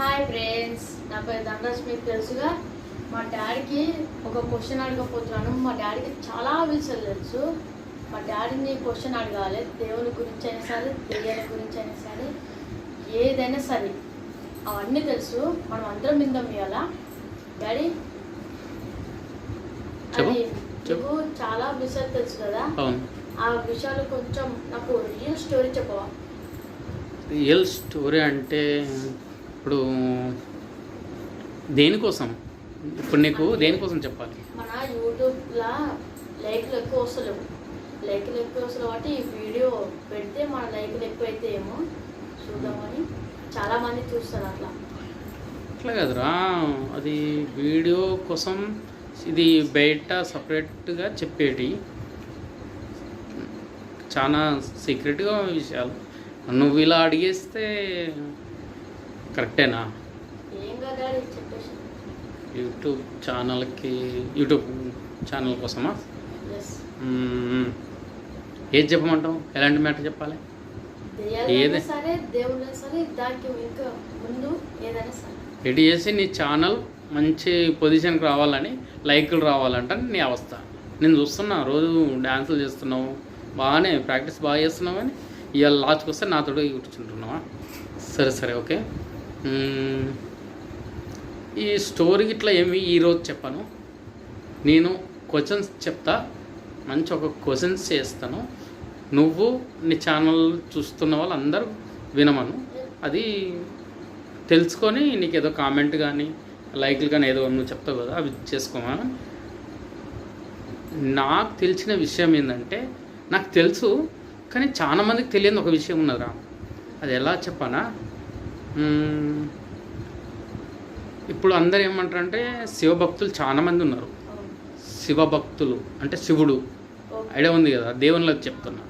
Hi friends నా పేరు ధనరాజ్ మీకు తెలుసుగా మా డాడీకి ఒక క్వశ్చన్ అడగకపోతున్నాను మా డాడీకి చాలా విషయాలు తెలుసు. మా డాడీని క్వశ్చన్ అడగాలి. దేవుని గురించి అయినా సరే దెయ్యాల గురించి అయినా సరే ఏదైనా సరే. అవన్నీ తెలుసు. మనం అందరం విందాం ఇవాళ. డాడీ అది. నీకు చాలా విషయాలు తెలుసు కదా? ఆ విషయాలు కొంచెం నాకు రియల్ స్టోరీ చెప్పవా? రియల్ స్టోరీ అంటే ఇప్పుడు దేనికోసం? ఇప్పుడు నీకు దేనికోసం చెప్పాలి? మన యూట్యూబ్లో లైక్లు ఎక్కువ వస్తలేవు లైక్లు ఎక్కువ వస్తలేవు కాబట్టి ఈ వీడియో పెడితే మన లైక్లు ఎక్కువ అయితే ఏమో చూద్దామని. చాలా మంది చూస్తారు అట్లా. అట్లా కదరా. అది వీడియో కోసం ఇది బయట సపరేట్గా చెప్పేటి. చాలా సీక్రెట్గా విషయాలు. నువ్వు ఇలా అడిగేస్తే కరెక్టేనా? యూట్యూబ్ ఛానల్కి యూట్యూబ్ ఛానల్ కోసమా. ఏది చెప్పమంటావు? ఎలాంటి మ్యాటర్ చెప్పాలి? ఏది? ఎడి చేసి నీ ఛానల్ మంచి పొజిషన్కి రావాలని లైకులు రావాలంట నీ అవస్థ. నేను చూస్తున్నా రోజు డ్యాన్సులు చేస్తున్నావు బాగానే ప్రాక్టీస్ బాగా చేస్తున్నావు అని ఇవాళ లాస్ట్కి వస్తే నాతో కూర్చుంటున్నావా? సరే సరే ఓకే. ఈ స్టోరీ ఇట్లా ఏమి ఈరోజు చెప్పాను. నేను క్వశ్చన్స్ చెప్తా. మంచి ఒక క్వశ్చన్స్ చేస్తాను. నువ్వు నీ ఛానల్ చూస్తున్న వాళ్ళందరూ వినమను. అది తెలుసుకొని నీకు ఏదో కామెంట్ కానీ లైక్లు కానీ ఏదో నువ్వు చెప్తావు కదా అవి చేసుకోమా నాకు తెలిసిన విషయం ఏంటంటే నాకు తెలుసు కానీ చాలామందికి తెలియని ఒక విషయం ఉన్నదిరా. అది ఎలా చెప్పానా? ఇప్పుడు అందరు ఏమంటారంటే శివభక్తులు చాలా మంది ఉన్నారు. శివభక్తులు అంటే శివుడు. ఐడియా ఉంది కదా దేవునిలోకి చెప్తున్నా.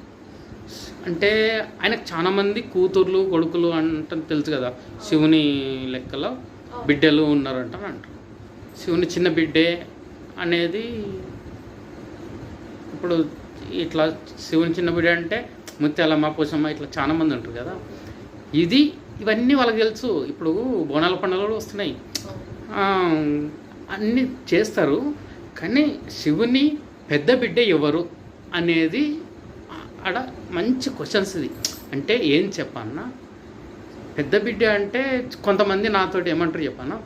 అంటే ఆయనకు చాలా మంది కూతుర్లు కొడుకులు అంటే తెలుసు కదా శివుని లెక్కలో బిడ్డలు ఉన్నారంట అని అంటారు. శివుని చిన్న బిడ్డే అనేది ఇప్పుడు ఇట్లా శివుని చిన్న బిడ్డ అంటే ముత్యాలమ్మ పోషమ్మ ఇట్లా చాలా మంది ఉంటారు కదా. ఇది ఇవన్నీ వాళ్ళకి తెలుసు. ఇప్పుడు బోనాల పండుగలు కూడా వస్తున్నాయి. అన్నీ చేస్తారు. కానీ శివుని పెద్ద బిడ్డ ఎవరు అనేది ఆడ మంచి క్వశ్చన్స్ ఇది. అంటే ఏం చెప్పన్నా పెద్ద బిడ్డ అంటే కొంతమంది నాతోటి ఏమంటారు చెప్పాను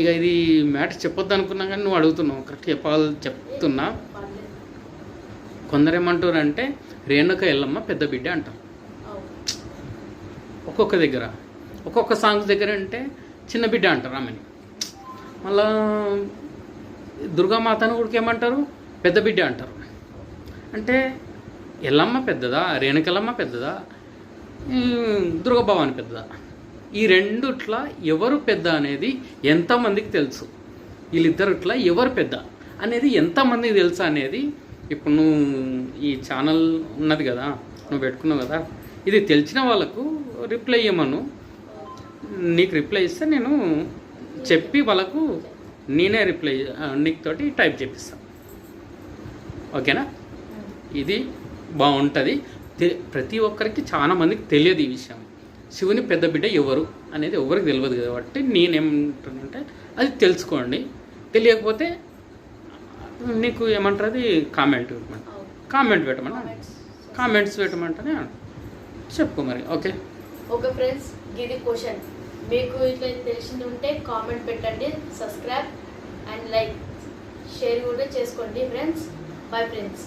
ఇక ఇది మ్యాటర్ చెప్పొద్దు అనుకున్నా కానీ నువ్వు అడుగుతున్నావు. కరెక్ట్ చెప్పాలి చెప్తున్నా. కొందరు ఏమంటారు అంటే రేణుక ఎల్లమ్మ పెద్ద బిడ్డ అంటారు ఒక్కొక్క దగ్గర. ఒక్కొక్క సాంగ్స్ దగ్గర అంటే చిన్న బిడ్డ అంటారు ఆమెని. మళ్ళా దుర్గామాతను కూడా ఏమంటారు? పెద్ద బిడ్డ అంటారు. అంటే ఎల్లమ్మ పెద్దదా? రేణుకెల్లమ్మ పెద్దదా? దుర్గభవాని పెద్దదా? ఈ రెండుట్లా ఎవరు పెద్ద అనేది ఎంతమందికి తెలుసు? వీళ్ళిద్దరుట్లా ఎవరు పెద్ద అనేది ఎంతమందికి తెలుసు అనేది ఇప్పుడు నువ్వు ఈ ఛానల్ ఉన్నది కదా నువ్వు పెట్టుకున్నావు కదా ఇది తెలిసిన వాళ్ళకు రిప్లై ఇవ్వమను నీకు రిప్లై ఇస్తే నేను చెప్పి వాళ్ళకు నేనే రిప్లై నీకుతోటి టైప్ చేపిస్తాను ఓకేనా? ఇది బాగుంటుంది. ప్రతి ఒక్కరికి చాలా మందికి తెలియదు ఈ విషయం. శివుని పెద్ద బిడ్డ ఎవరు అనేది ఎవరికి తెలియదు కాబట్టి నేనేమంటానంటే అది తెలుసుకోండి. తెలియకపోతే నీకు ఏమంటారు అది కామెంట్ పెట్టమని అవును. Comment Comments. కామెంట్స్ పెట్టమంటేనే చెప్పుకో మరి ఓకే? ఓకే ఫ్రెండ్స్ ఇది క్వశ్చన్. మీకు ఇట్లా తెలిసింది ఉంటే కామెంట్ పెట్టండి సబ్స్క్రైబ్ అండ్ లైక్ షేర్ కూడా చేసుకోండి ఫ్రెండ్స్ బై ఫ్రెండ్స్